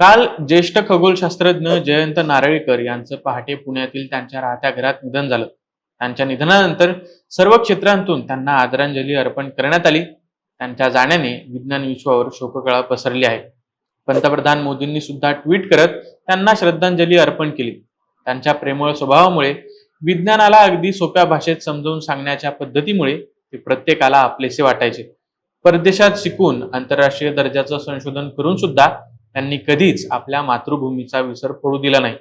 काल ज्येष्ठ खगोलशास्त्रज्ञ जयंत नारळीकर यांचं पहाटे पुण्यातील त्यांच्या राहत्या घरात निधन झालं. त्यांच्या निधनानंतर सर्व क्षेत्रांतून त्यांना आदरांजली अर्पण करण्यात आली. त्यांच्या जाण्याने विज्ञान विश्वावर शोककळा पसरली आहे. पंतप्रधान मोदींनी सुद्धा ट्विट करत त्यांना श्रद्धांजली अर्पण केली. त्यांच्या प्रेमळ स्वभावामुळे विज्ञानाला अगदी सोप्या भाषेत समजावून सांगण्याच्या पद्धतीमुळे ते प्रत्येकाला आपलेसे वाटायचे. परदेशात शिकून आंतरराष्ट्रीय दर्जाचं संशोधन करून सुद्धा त्यांनी कधीच आपल्या मातृभूमीचा विसर पडू दिला नाही.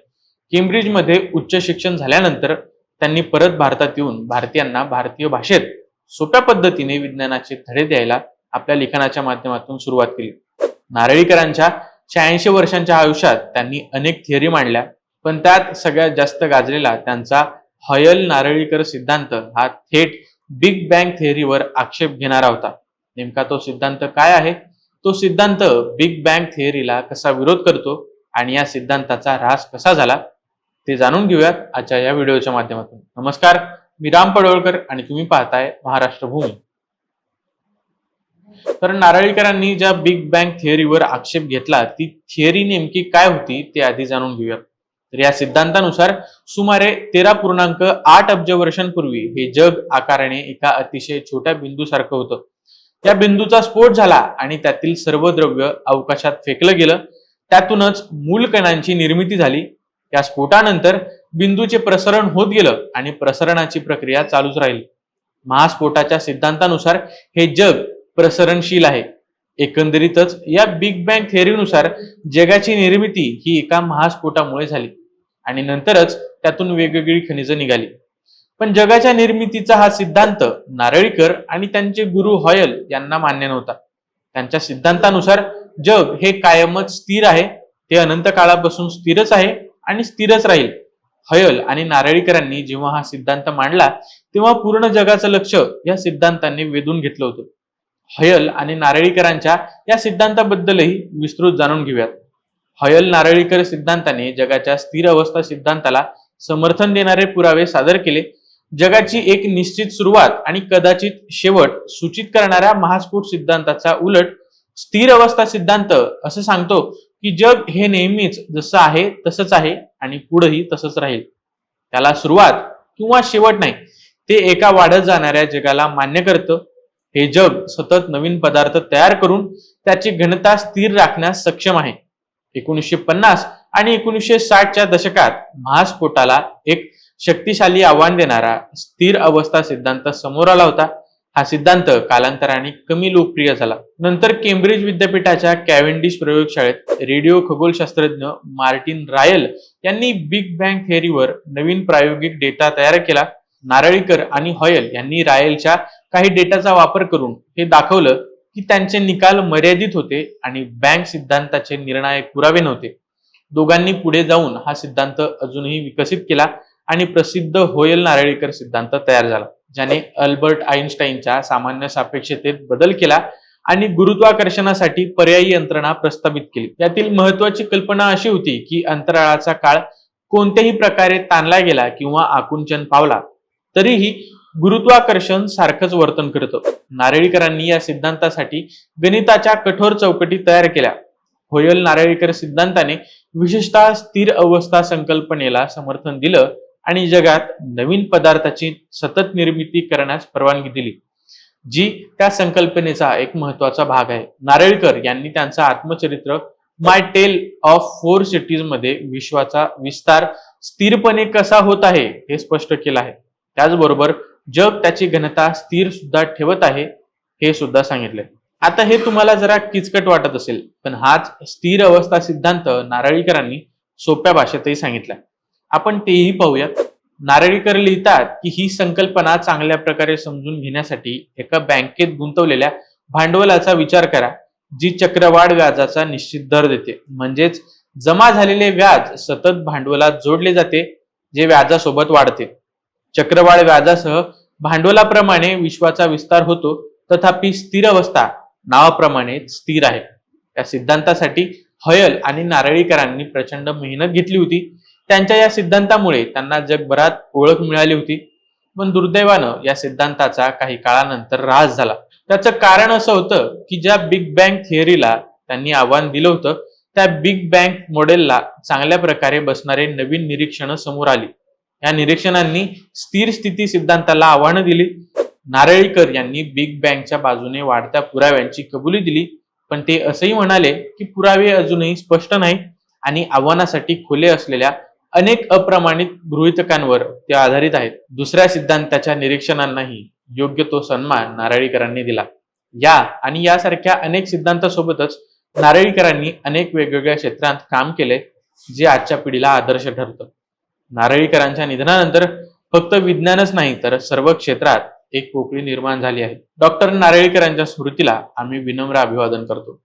केम्ब्रिजमध्ये उच्च शिक्षण झाल्यानंतर त्यांनी परत भारतात येऊन भारतीयांना भारतीय भाषेत सोप्या पद्धतीने विज्ञानाचे धडे द्यायला आपल्या लिखाणाच्या माध्यमातून सुरुवात केली. नारळीकरांच्या शहाऐंशी वर्षांच्या आयुष्यात त्यांनी अनेक थिअरी मांडल्या पण त्यात सगळ्यात जास्त गाजलेला त्यांचा हयल नारळीकर सिद्धांत हा थेट बिग बँग थिअरीवर आक्षेप घेणारा होता. नेमका तो सिद्धांत काय आहे? तो सिद्धांत बिग बँग थिअरीला कसा विरोध करतो आणि या सिद्धांताचा ऱ्हास कसा झाला ते जाणून घेऊयात आजच्या या व्हिडिओच्या माध्यमातून. नमस्कार मी राम पडवळकर आणि तुम्ही पाहताय महाराष्ट्र भूमी तर नारळीकरांनी ज्या बिग बँग थिअरीवर आक्षेप घेतला ती थिअरी नेमकी काय होती ते आधी जाणून घेऊयात. तर या सिद्धांतानुसार सुमारे तेरा पूर्णांक आठ अब्ज वर्षांपूर्वी हे जग आकाराने एका अतिशय छोट्या बिंदूसारखं होतं. या बिंदूचा स्फोट झाला आणि त्यातील सर्व द्रव्य अवकाशात फेकलं गेलं. त्यातूनच मूल कणांची निर्मिती झाली. या स्फोटानंतर बिंदूचे प्रसरण होत गेलं आणि प्रसरणाची प्रक्रिया चालूच राहील. महास्फोटाच्या सिद्धांतानुसार हे जग प्रसरणशील आहे. एकंदरीतच या बिग बँग थिअरीनुसार जगाची निर्मिती ही एका महास्फोटामुळे झाली आणि नंतरच त्यातून वेगवेगळी खनिजं निघाली. पण जगाच्या निर्मितीचा हा सिद्धांत नारळीकर आणि त्यांचे गुरु हॉयल यांना मान्य नव्हता. त्यांच्या सिद्धांतानुसार जग हे कायमच स्थिर आहे ते अनंत काळापासून स्थिरच आहे आणि स्थिरच राहील. हयल आणि नारळीकरांनी जेव्हा हा सिद्धांत मांडला तेव्हा पूर्ण जगाचं लक्ष या सिद्धांतांनी वेधून घेतलं होतं. हयल आणि नारळीकरांच्या या सिद्धांताबद्दलही विस्तृत जाणून घेऊयात. हयल नारळीकर सिद्धांताने जगाच्या स्थिर अवस्था सिद्धांताला समर्थन देणारे पुरावे सादर केले जगाची एक निश्चित सुरुवात आणि कदाचित शेवट सूचित करणाऱ्या महास्फोट सिद्धांताचा उलट स्थिर अवस्था सिद्धांत असं सांगतो की जग हे नेहमीच जसं आहे तसंच आहे आणि पुढेही तसंच राहील. त्याला सुरुवात किंवा शेवट नाही ते एका वाढत जाणाऱ्या जगाला मान्य करतं. हे जग सतत नवीन पदार्थ तयार करून त्याची घनता स्थिर राखण्यास सक्षम आहे. एकोणीसशे पन्नास आणि एकोणीसशे साठच्या दशकात महास्फोटाला एक शक्तिशाली आव्हान देणारा स्थिर अवस्था सिद्धांत समोर आला होता. हा सिद्धांत कालांतराने कमी लोकप्रिय झाला. नंतर केम्ब्रिज विद्यापीठाच्या कॅव्हेंडिश प्रयोगशाळेत रेडिओ खगोलशास्त्रज्ञ मार्टिन रायल यांनी बिग बँग थिअरीवर नवीन प्रायोगिक डेटा तयार केला. नारळीकर आणि हॉयल यांनी रायलच्या काही डेटाचा वापर करून हे दाखवलं की त्यांचे निकाल मर्यादित होते आणि बँक सिद्धांताचे निर्णायक पुरावे नव्हते. दोघांनी पुढे जाऊन हा सिद्धांत अजूनही विकसित केला. आणि प्रसिद्ध होयल नारळीकर सिद्धांत तयार झाला ज्याने अल्बर्ट आईन्स्टाईनच्या सामान्य सापेक्षतेत बदल केला आणि गुरुत्वाकर्षणासाठी पर्यायी यंत्रणा प्रस्तावित केली. यातील महत्वाची कल्पना अशी होती की अंतराळाचा काळ कोणत्याही प्रकारे ताणला गेला किंवा आकुंचन पावला तरीही गुरुत्वाकर्षण सारखंच वर्तन करतं नारळीकरांनी या सिद्धांतासाठी गणिताच्या कठोर चौकटी तयार केल्या. होयल नारळीकर सिद्धांताने विशेषतः स्थिर अवस्था संकल्पनेला समर्थन दिलं आणि जगात नवीन पदार्थाची सतत निर्मिती करण्यास परवानगी दिली. जी त्या संकल्पनेचा एक महत्त्वाचा भाग आहे. नारळीकर यांनी त्यांचं आत्मचरित्र माय टेल ऑफ फोर सिटीजमध्ये विश्वाचा विस्तार स्थिरपणे कसा होत आहे हे स्पष्ट केलं आहे. त्याचबरोबर जग त्याची घनता स्थिर सुद्धा ठेवत आहे हे सुद्धा सांगितले आता हे तुम्हाला जरा किचकट वाटत असेल पण हाच स्थिर अवस्था सिद्धांत नारळीकरांनी सोप्या भाषेतही सांगितलाय. आपण तेही पाहूयात. नारळीकर लिहितात की ही संकल्पना चांगल्या प्रकारे समजून घेण्यासाठी एका बँकेत गुंतवलेल्या भांडवलाचा विचार करा जी चक्रवाढ व्याजाचा निश्चित दर देते. म्हणजेच जमा झालेले व्याज सतत भांडवलात जोडले जाते जे व्याजासोबत वाढते. चक्रवाढ व्याजासह भांडवलाप्रमाणे विश्वाचा विस्तार होतो तथापि स्थिर अवस्था नावाप्रमाणे स्थिर आहे. या सिद्धांतासाठी हयल आणि नारळीकरांनी प्रचंड मेहनत घेतली होती. त्यांच्या या सिद्धांतामुळे त्यांना जगभरात ओळख मिळाली होती. पण दुर्दैवानं या सिद्धांताचा काही काळानंतर ऱ्हास झाला. त्याचं कारण असं होतं की ज्या बिग बँग थिअरीला त्यांनी आव्हान दिलं होतं त्या बिग बँग मॉडेलला चांगल्या प्रकारे बसणारे नवीन निरीक्षणं समोर आली. या निरीक्षणांनी स्थिर स्थिती सिद्धांताला आव्हानं दिली. नारळीकर यांनी बिग बँगच्या बाजूने वाढत्या पुराव्यांची कबुली दिली. पण ते असंही म्हणाले की पुरावे अजूनही स्पष्ट नाही आणि आव्हानासाठी खुले असलेल्या अनेक अप्रमाणित गृहितकांवर ते आधारित आहेत. दुसऱ्या सिद्धांताच्या निरीक्षणांनाही योग्य तो सन्मान नारळीकरांनी दिला. या आणि यासारख्या अनेक सिद्धांतासोबतच नारळीकरांनी अनेक वेगवेगळ्या क्षेत्रात काम केले जे आजच्या पिढीला आदर्श ठरतं. नारळीकरांच्या निधनानंतर फक्त विज्ञानच नाही तर सर्व क्षेत्रात एक पोकळी निर्माण झाली आहे. डॉक्टर नारळीकरांच्या स्मृतीला आम्ही विनम्र अभिवादन करतो.